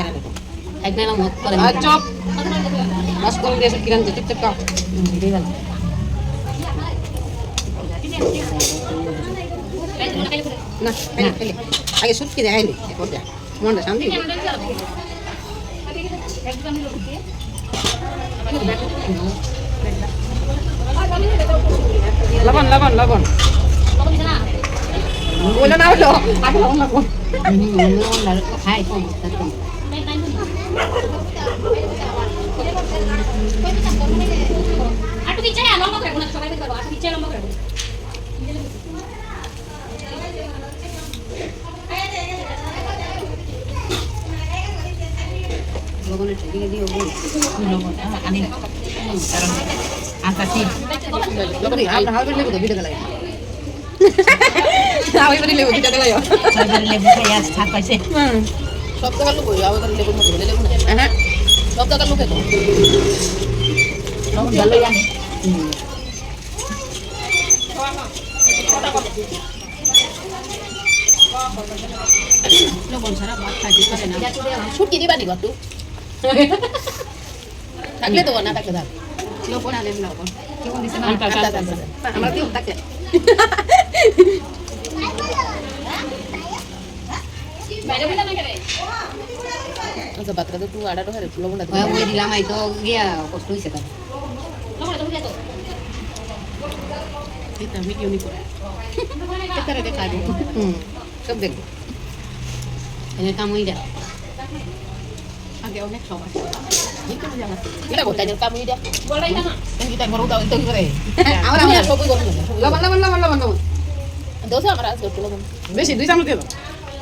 বাইরে দেখো একবার মত করে আর চপ মাছ করে দিয়েছে কিরান চুপ চুপ খাও দিয়ে গেল না খেলে খেলে আগে সুটকি দেখাইলি করতে মনটা শান্তি লবণ লবণ লবণ বললো না হলো আগে লবণ লবণ খাই কম আটু দিচ্ছে হ্যাঁ লম্বা করে সবাই করব আটু দিচ্ছে লম্বা করে লবণের দিকে দিয়ে বল আমি কারণ আটা ঠিক লবণ আমরা হালকা লেবু তো গেলাই আমি বলি লেবু ভিডিও গেলাই লেবু খাই আজ ছাড় পাইছে সব জায়গা লোক আবার লেবুর মধ্যে লেবু হ্যাঁ সব জায়গা লোকে তো ভালোই আনে লবণ ছাড়া ভাত খাইতে পারে না ছুটকি দিবা নি গটু থাকলে তো না থাকলে থাক। লবণ আনেন লবণ আচ্ছা, আচ্ছা, আচ্ছা। আমরা দিও থাকলে বাইরে বলে না কেন আচ্ছা বাতরা তো তুই আড়াটো হারে লবণটা ওই ওই দিলাম আই তো গিয়া কষ্ট হইছে তার। দেখো এটা ভিডিও নি করে। কেতারে দেখা দিব হুম। সব দেখব এনে কাম হই যা আগে অনেক এটা দে বলাই না এটা বড় দাও তো করে। আমরা সবই করব লবণ লবণ লবণ লবণ লবণ। দোসা আমার আজকে একটু বেশি দুই চামচ দেবো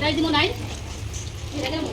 নাই দিমু নাই নাই দিমু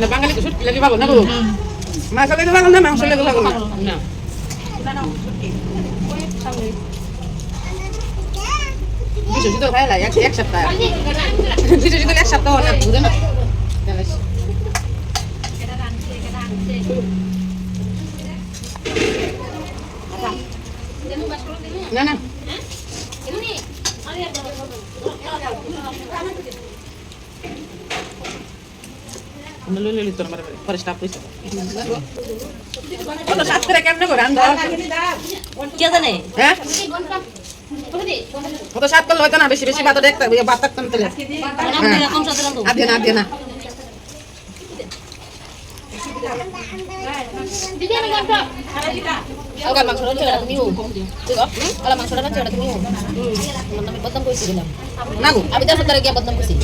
Lagi bago na ko. Masa lagi bago na, masa lagi bago na. Na. কিছু যদি খাই লাগে এক সপ্তাহ কিছু যদি এক সপ্তাহ না না না আর লুলি তোর মারে পরে স্টাপ হইছে। কত সাত করে কেমনে করে? আন্দা কে জানে হ্যাঁ? কত সাত করলে হয়তো না বেশি বেশি ভাত দেখতে ভাত থাকতাম তাহলে কম সাথে রাখো আর দিদি না আর Oke, mang surat cewek datang niu. Cukup? Gitu. Kalau mang kan cewek datang niu. potong bottom kuisi dalam. Nang, abis itu sebentar lagi bottom kuisi.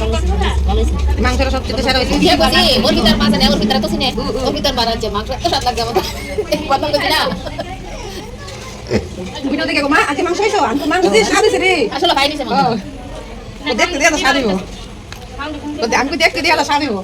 Mang surat sok itu saya kuisi. Iya kuisi. Mau kita pasan ya, mau kita tuh sini. Mau kita barang aja mang surat itu lagi bottom. Bottom kuisi dah. Bino tiga koma, aja mang itu, aku Mang kuisi sehari sini. Aku apa ini sih mang? Kudet kudet ada sehari bu. Kudet aku kudet kudet ada sehari bu.